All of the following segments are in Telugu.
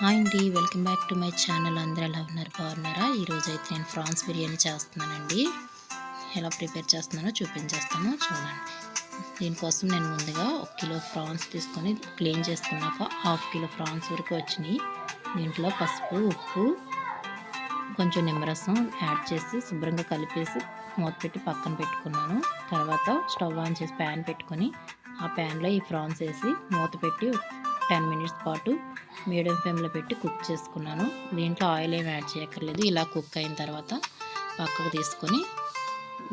హాయ్ అండి welcome back to my channel. అందరూ ఎలా ఉన్నారు? బాగున్నారా? ఈరోజు అయితే నేను ఫ్రాన్స్ బిర్యానీ చేస్తున్నానండి. ఎలా ప్రిపేర్ చేస్తున్నానో చూపించేస్తాను. చూడండి. దీనికోసం నేను ముందుగా ఒక కిలో ఫ్రాన్స్ తీసుకొని క్లీన్ చేసుకున్నాక హాఫ్ కిలో ఫ్రాన్స్ వరకు వచ్చినాయి. దీంట్లో పసుపు ఉప్పు కొంచెం నిమ్మరసం యాడ్ చేసి శుభ్రంగా కలిపేసి మూత పెట్టి పక్కన పెట్టుకున్నాను. తర్వాత స్టవ్ ఆన్ చేసి ప్యాన్ పెట్టుకొని ఆ ప్యాన్లో ఈ ఫ్రాన్స్ వేసి మూత పెట్టి టెన్ మినిట్స్ పాటు మీడియం ఫ్లేమ్లో పెట్టి కుక్ చేసుకున్నాను. దీంట్లో ఆయిల్ ఏమి యాడ్ చేయక్కర్లేదు. ఇలా కుక్ అయిన తర్వాత పక్కకు తీసుకొని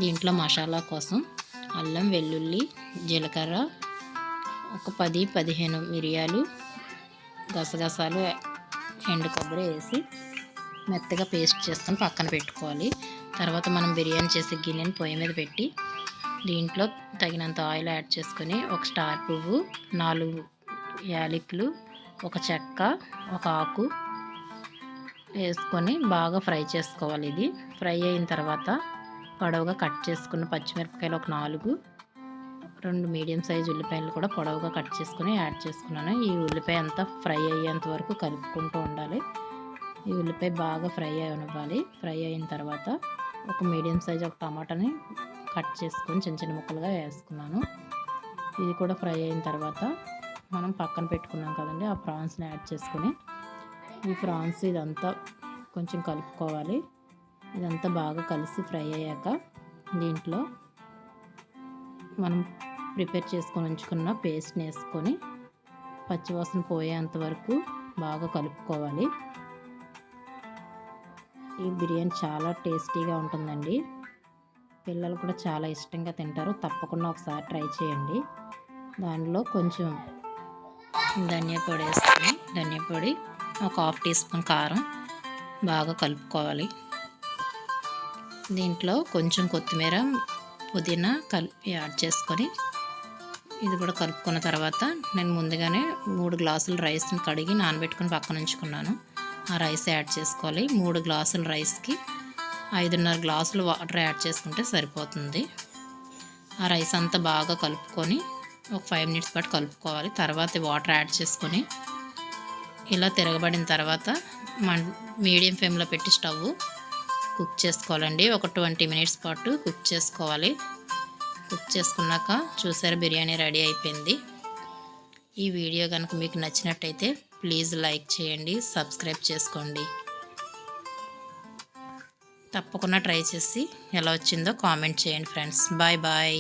దీంట్లో మసాలా కోసం అల్లం వెల్లుల్లి జీలకర్ర ఒక పది పదిహేను మిరియాలు గసగసాలు ఎండు కొబ్బరి వేసి మెత్తగా పేస్ట్ చేసుకొని పక్కన పెట్టుకోవాలి. తర్వాత మనం బిర్యానీ చేసే గిన్నెని పొయ్యి మీద పెట్టి దీంట్లో తగినంత ఆయిల్ యాడ్ చేసుకొని ఒక స్టార్ పువ్వు నాలుగు యాలకులు ఒక చెక్క ఒక ఆకు వేసుకొని బాగా ఫ్రై చేసుకోవాలి ఇది. ఫ్రై అయిన తర్వాత పొడవుగా కట్ చేసుకున్న పచ్చిమిరపకాయలు ఒక నాలుగు రెండు మీడియం సైజ్ ఉల్లిపాయలు కూడా పొడవుగా కట్ చేసుకుని యాడ్ చేసుకున్నాను. ఈ ఉల్లిపాయ అంతా ఫ్రై అయ్యేంత వరకు కలుపుకుంటూ ఉండాలి. ఈ ఉల్లిపాయ బాగా ఫ్రై అవ్వాలి ఫ్రై అయిన తర్వాత ఒక మీడియం సైజ్ ఒక టమాటాని కట్ చేసుకొని చిన్న చిన్న ముక్కలుగా వేసుకున్నాను. ఇది కూడా ఫ్రై అయిన తర్వాత మనం పక్కన పెట్టుకున్నాం కదండి ఆ ప్రాన్స్ని యాడ్ చేసుకొని ఈ ప్రాన్స్ ఇదంతా కొంచెం కలుపుకోవాలి. ఇదంతా బాగా కలిసి ఫ్రై అయ్యాక దీంట్లో మనం ప్రిపేర్ చేసుకొని ఉంచుకున్న పేస్ట్ని వేసుకొని పచ్చివాసన పోయేంత వరకు బాగా కలుపుకోవాలి. ఈ బిర్యానీ చాలా టేస్టీగా ఉంటుందండి. పిల్లలు కూడా చాలా ఇష్టంగా తింటారు. తప్పకుండా ఒకసారి ట్రై చేయండి. దానిలో కొంచెం ధనియా పొడి వేసుకొని ధనియా పొడి ఒక హాఫ్ టీ స్పూన్ కారం బాగా కలుపుకోవాలి. దీంట్లో కొంచెం కొత్తిమీర పుదీనా కలిపి యాడ్ చేసుకొని ఇది కూడా కలుపుకున్న తర్వాత నేను ముందుగానే మూడు గ్లాసులు రైస్ని కడిగి నానబెట్టుకుని పక్కన ఉంచుకున్నాను. ఆ రైస్ యాడ్ చేసుకోవాలి. మూడు గ్లాసుల రైస్కి ఐదున్నర గ్లాసులు వాటర్ యాడ్ చేసుకుంటే సరిపోతుంది. ఆ రైస్ అంతా బాగా కలుపుకొని ఒక ఫైవ్ మినిట్స్ పాటు కలుపుకోవాలి. తర్వాత వాటర్ యాడ్ చేసుకొని ఇలా తిరగబడిన తర్వాత మన మీడియం ఫ్లేమ్లో పెట్టి స్టవ్ కుక్ చేసుకోవాలండి. ఒక ట్వంటీ మినిట్స్ పాటు కుక్ చేసుకోవాలి. కుక్ చేసుకున్నాక చూసారు బిర్యానీ రెడీ అయిపోయింది. ఈ వీడియో కనుక మీకు నచ్చినట్టయితే ప్లీజ్ లైక్ చేయండి సబ్స్క్రైబ్ చేసుకోండి. తప్పకుండా ట్రై చేసి ఎలా వచ్చిందో కామెంట్ చేయండి ఫ్రెండ్స్. Bye bye.